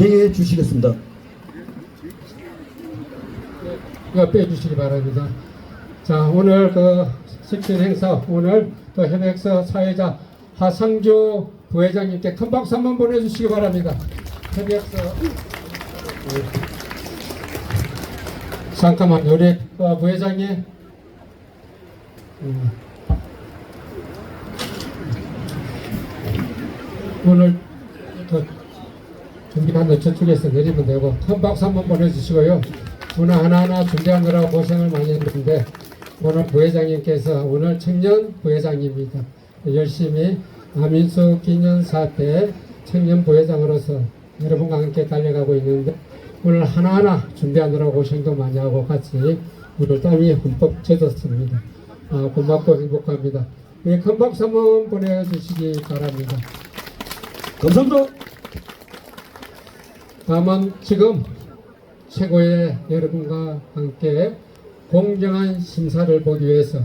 진행해 주시겠습니다. 이거 빼주시기 바랍니다. 자, 오늘 그 식신 행사, 오늘 또 협약서 사회자 하상주 부회장님께 큰 박수 한번 보내주시기 바랍니다. 협약서. 잠깐만, 우리 어, 부회장님. 음. 오늘 또 거 저쪽에서 내리면 되고 큰 박수 한번 보내주시고요. 오늘 하나하나 준비하느라 고생을 많이 했는데 오늘 부회장님께서 오늘 청년 부회장입니다. 열심히 아민수 기념사태 청년 부회장으로서 여러분과 함께 달려가고 있는데 오늘 하나하나 준비하느라 고생도 많이 하고 같이 오늘 땀이 흠뻑 젖었습니다. 아, 고맙고 행복합니다. 네, 큰 박수 한번 보내주시기 바랍니다. 감사합니다. 다만 지금 최고의 여러분과 함께 공정한 심사를 보기 위해서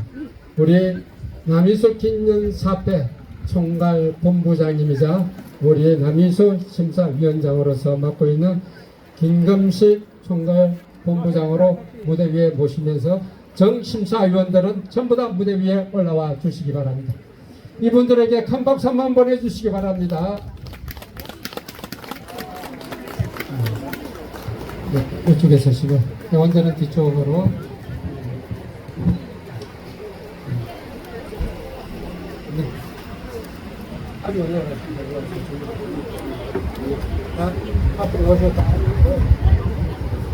우리 남이수 기념사회 총괄 본부장님이자 우리 남이수 심사위원장으로서 맡고 있는 김금식 총괄 본부장으로 무대 위에 모시면서 정 심사위원들은 전부 다 무대 위에 올라와 주시기 바랍니다. 이분들에게 큰 박수 한번 보내주시기 바랍니다. 네, 이쪽에 서시고 회원들은 뒤쪽으로 아,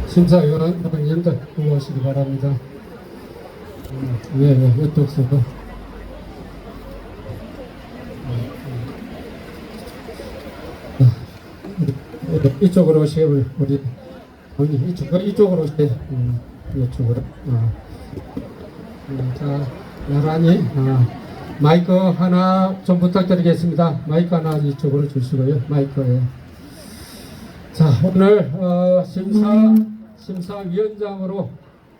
심사위원 여러분들 올라오시기 바랍니다. 음, 왜, 왜, 이쪽 서고 이쪽으로 오시게 우리 우리 이쪽 이쪽으로 오시게 음, 이쪽으로 어. 음, 자 나란히 어, 마이크 하나 좀 부탁드리겠습니다 마이크 하나 이쪽으로 주시고요 마이크에 자 오늘 어, 심사 심사위원장으로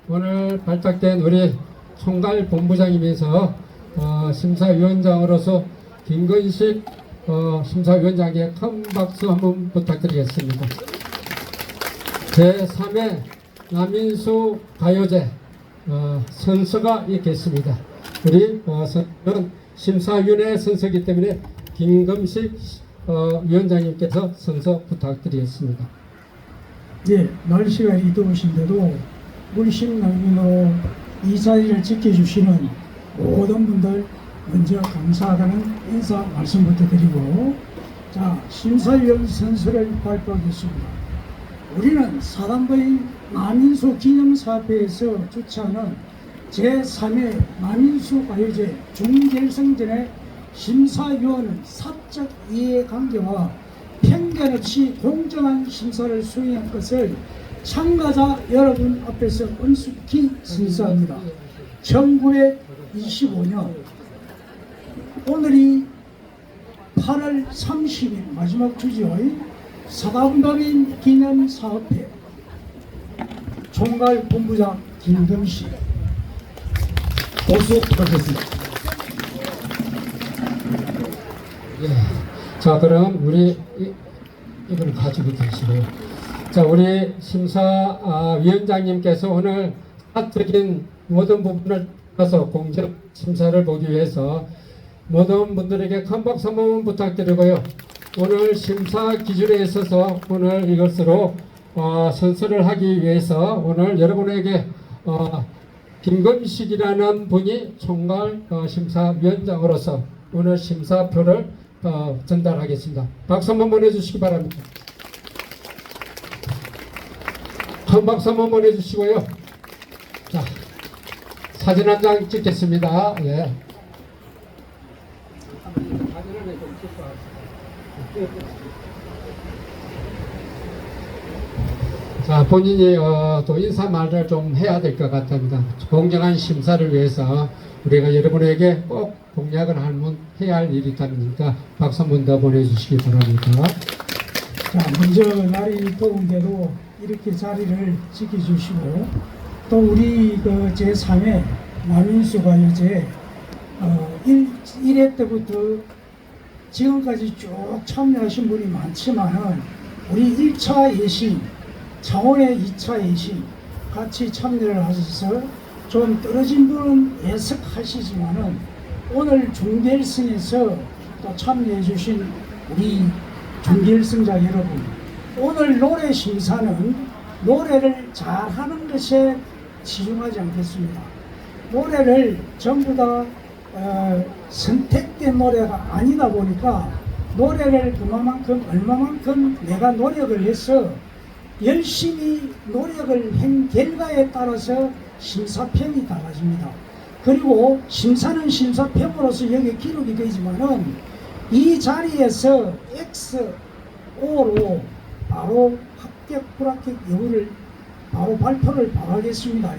오늘 발탁된 우리 총괄 본부장이면서 어, 심사위원장으로서 김건식 어, 심사위원장에게 큰 박수 한번 부탁드리겠습니다. 제3회 남인수 가요제 어, 선서가 있겠습니다. 우리 어, 선은 심사위원회 선서기 때문에 김금식 어, 위원장님께서 선서 부탁드리겠습니다. 예, 날씨가 이 더우신데도 물씬 날림으로 이 자리를 지켜주시는 모든 분들 먼저 감사하다는 인사 말씀부터 드리고 자 심사위원 선수를 발표하겠습니다. 우리는 사단부인 남인수 기념사업회에서 주최하는 제3회 남인수 가요제 중결승전의 심사위원은 사적 이해관계와 편견 없이 공정한 심사를 수행할 것을 참가자 여러분 앞에서 엄숙히 선서합니다. 1925년 오늘이 8월 30일 마지막 주죠. 사과분단인 기념사업회 총괄 본부장 김동식 박수 부탁드리겠습니다. 예. 자, 그럼 우리 이, 이걸 가지고 계시고요. 자, 우리 심사위원장님께서 오늘 사적인 모든 부분을 가서 공정 심사를 보기 위해서 모든 분들에게 큰 박수 한번 부탁드리고요. 오늘 심사 기준에 있어서 오늘 이것으로 어, 선서를 하기 위해서 오늘 여러분에게 어, 김건식이라는 분이 총괄 어, 심사위원장으로서 오늘 심사표를 어, 전달하겠습니다. 박수 한번 보내주시기 바랍니다. 큰 박수 한번 보내주시고요. 자, 사진 한 장 찍겠습니다. 예. 자, 본인이 어, 또 인사 말을 좀 해야 될 것 같답니다. 공정한 심사를 위해서 우리가 여러분에게 꼭 공약을 하면 해야 할 일이 있다니까 박수 한번 더 보내주시기 바랍니다. 자, 먼저 날이 더운데도 이렇게 자리를 지켜주시고 또 우리 그 제3회 남인수가 이제 어, 1, 1회 때부터 지금까지 쭉 참여하신 분이 많지만은 우리 1차 예심, 창원의 2차 예심 같이 참여를 하셔서 좀 떨어진 분은 예석하시지만은 오늘 중결승에서 또 참여해 주신 우리 중결승자 여러분 오늘 노래 심사는 노래를 잘하는 것에 치중하지 않겠습니다. 노래를 전부 다 어, 선택된 노래가 아니다 보니까 노래를 그만큼 얼마만큼 내가 노력을 해서 열심히 노력을 한 결과에 따라서 심사평이 달라집니다. 그리고 심사는 심사평으로서 여기 기록이 되지만은 이 자리에서 X, O로 바로 합격, 불합격 여부를 바로 발표를 바로 하겠습니다.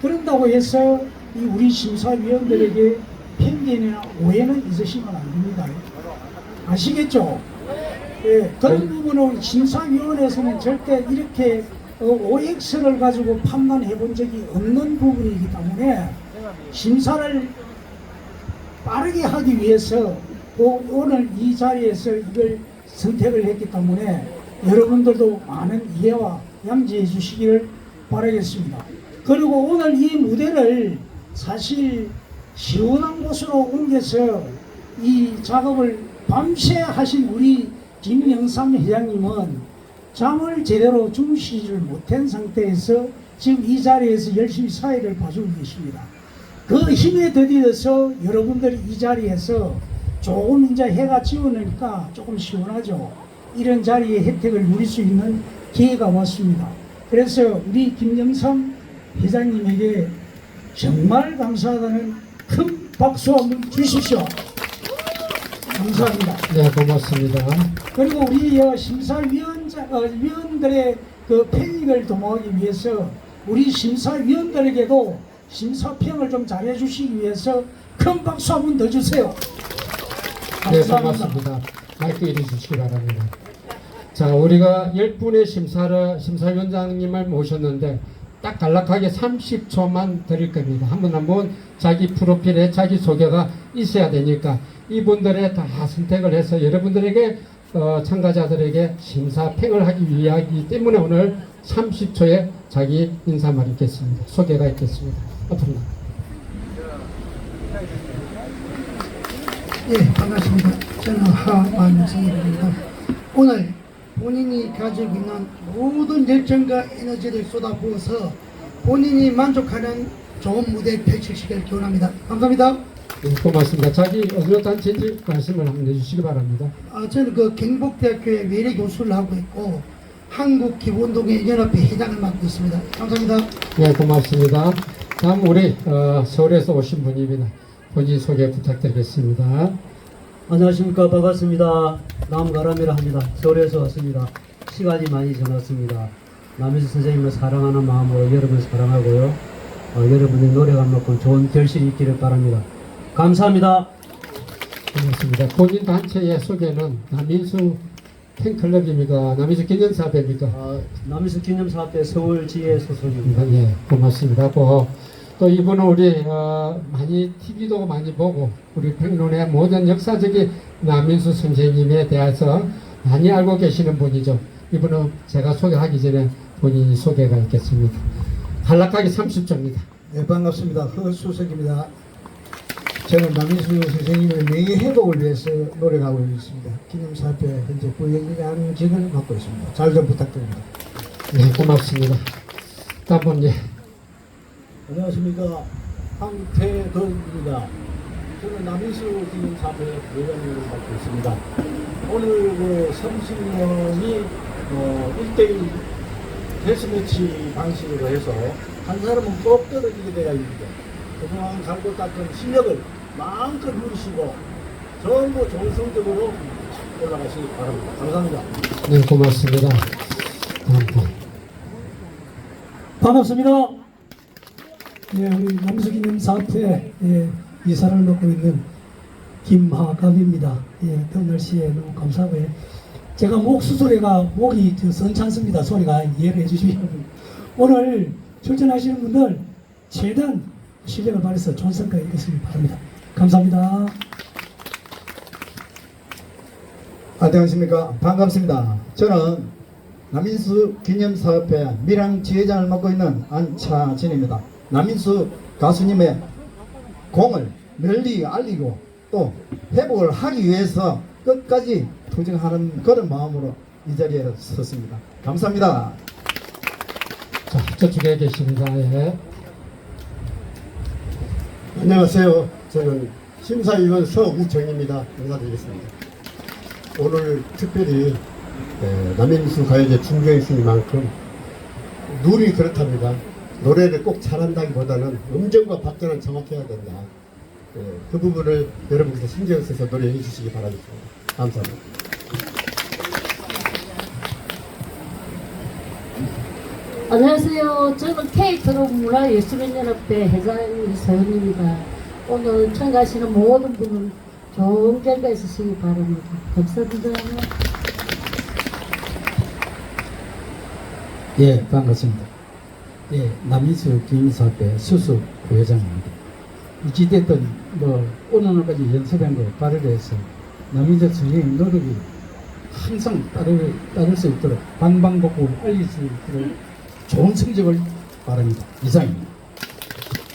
그런다고 해서 이 우리 심사위원들에게 편견이나 오해는 있으시면 안 됩니다. 아시겠죠? 예, 그런 부분은 심사위원회에서는 절대 이렇게 어, OX를 가지고 판단해 본 적이 없는 부분이기 때문에 심사를 빠르게 하기 위해서 오- 오늘 이 자리에서 이걸 선택을 했기 때문에 여러분들도 많은 이해와 양지해 주시기를 바라겠습니다. 그리고 오늘 이 무대를 사실 시원한 곳으로 옮겨서 이 작업을 밤새 하신 우리 김영삼 회장님은 잠을 제대로 주무시지를 못한 상태에서 지금 이 자리에서 열심히 사회를 봐주고 계십니다. 그 힘에 더디어서 여러분들이 이 자리에서 조금 이제 해가 지우니까 조금 시원하죠. 이런 자리의 혜택을 누릴 수 있는 기회가 왔습니다. 그래서 우리 김영삼 회장님에게 정말 감사하다는 큰 박수 한번 주십시오. 감사합니다. 네, 고맙습니다. 그리고 우리 어, 심사위원자 어, 위원들의 그 편익을 도모하기 위해서 우리 심사위원들에게도 심사평을 좀 잘해 주시기 위해서 큰 박수 한번 더 주세요. 네, 감사합니다. 고맙습니다. 마이크 이리 주시기 바랍니다. 자, 우리가 10분의 심사를, 심사위원장님을 모셨는데, 딱 간략하게 30초만 드릴 겁니다. 한분한분 자기 프로필에 자기 소개가 있어야 되니까, 이분들의 다 선택을 해서 여러분들에게, 어, 참가자들에게 심사평을 하기 위하기 때문에 오늘 30초에 자기 인사말 있겠습니다. 소개가 있겠습니다. 앞으로 나. 예, 반갑습니다. 저는 하완성입니다. 오늘 본인이 가지고 있는 모든 열정과 에너지를 쏟아부어서 본인이 만족하는 좋은 무대 펼치시길 기원합니다. 감사합니다. 네, 고맙습니다. 자기 어느 단체인지 말씀을 한번 해주시기 바랍니다. 아, 저는 그 경북대학교에 외래 교수를 하고 있고 한국 기본동의 연합회 회장을 맡고 있습니다. 감사합니다. 네, 고맙습니다. 다음 우리 어, 서울에서 오신 분입니다. 본인 소개 부탁드리겠습니다. 안녕하십니까. 반갑습니다. 남가람이라 합니다. 서울에서 왔습니다. 시간이 많이 지났습니다. 남희수 선생님을 사랑하는 마음으로 여러분 사랑하고요. 어, 여러분의 노래감만큼 좋은 결실이 있기를 바랍니다. 감사합니다. 고맙습니다. 본인 단체의 소개는 남인수 팬클럽입니까? 남인수 기념사업입니까? 어, 남희수 기념사업회 서울지회 소속입니다. 예, 고맙습니다. 고, 또 이분은 우리 어, 많이 TV도 많이 보고 우리 평론의 모든 역사적인 남인수 선생님에 대해서 많이 알고 계시는 분이죠. 이분은 제가 소개하기 전에 본인이 소개가 있겠습니다. 간략하게 30초입니다. 네, 반갑습니다. 허수석입니다. 저는 남인수 선생님의 명예 회복을 위해서 노력하고 있습니다. 기념사업회 현재 부회장직을 맡고 있습니다. 잘 좀 부탁드립니다. 네, 고맙습니다. 다음 예. 안녕하십니까. 황태덕입니다. 저는 남인수 기념사회 부회장님을 맡고 있습니다. 오늘 그 30명이 어, 1대1 데스매치 방식으로 해서 한 사람은 꼭 떨어지게 되어 있는데 그동안 갈고 닦은 실력을 마음껏 누리시고 전부 좋은 성적으로 올라가시기 바랍니다. 감사합니다. 네, 고맙습니다. 반갑습니다. 예, 우리 남수기념 사업회 예, 이사를 맡고 있는 김하갑입니다. 예, 더운 날씨에 너무 감사하고요. 제가 목 수술해가 목이 저 선찮습니다. 소리가 이해를 해주시면 오늘 출전하시는 분들 최대한 실력을 발휘해서 좋은 성과 이루었으길 바랍니다. 감사합니다. 안녕하십니까. 반갑습니다. 저는 남인수 기념사업회 밀양 지회장을 맡고 있는 안차진입니다. 남인수 가수님의 공을 널리 알리고 또 회복을 하기 위해서 끝까지 투쟁하는 그런 마음으로 이 자리에 섰습니다. 감사합니다. 자, 저쪽에 계십니다. 예. 안녕하세요. 저는 심사위원 서우정입니다. 인사드리겠습니다. 오늘 특별히 에, 남인수 가요제 중조에 있으니만큼 룰이 그렇답니다. 노래를 꼭 잘한다기보다는 음정과 박자는 정확해야 된다. 에, 그 부분을 여러분께서 신경 써서 노래해 주시기 바라겠습니다. 감사합니다. 안녕하세요. 저는 K트롯 문화 예술인연합회 회장 이서연입니다. 오늘 청가하시는 모든 분은 좋은 결과 있으시기 바랍니다. 감사합니다. 예, 반갑습니다. 예, 남인수 기인사업회 수수 부회장입니다. 이지됐던 뭐 오늘까지 연습한 거 발휘해서 남인수 선생님 노력이 항상 따를, 따를 수 있도록 방방곡곡 알릴 수 있도록 좋은 성적을 바랍니다. 이상입니다.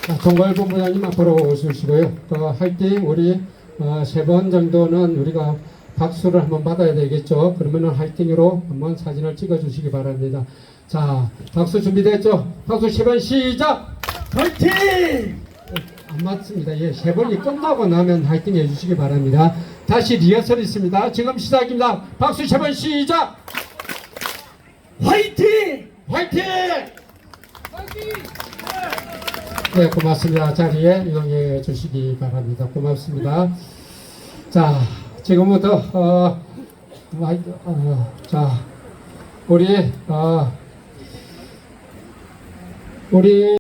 자, 동걸본부장님 앞으로 오시고요. 또 화이팅 우리 어, 세번 정도는 우리가 박수를 한번 받아야 되겠죠. 그러면은 화이팅으로 한번 사진을 찍어 주시기 바랍니다. 자, 박수 준비됐죠? 박수 세번 시작! 화이팅! 안 맞습니다. 예, 세 번이 끝나고 나면 화이팅 해주시기 바랍니다. 다시 리허설 있습니다. 지금 시작입니다. 박수 세 번 시작! 화이팅! 화이팅! 네, 고맙습니다. 자리에 이동해 주시기 바랍니다. 고맙습니다. 자, 지금부터 어, 어, 자, 우리 어, 우리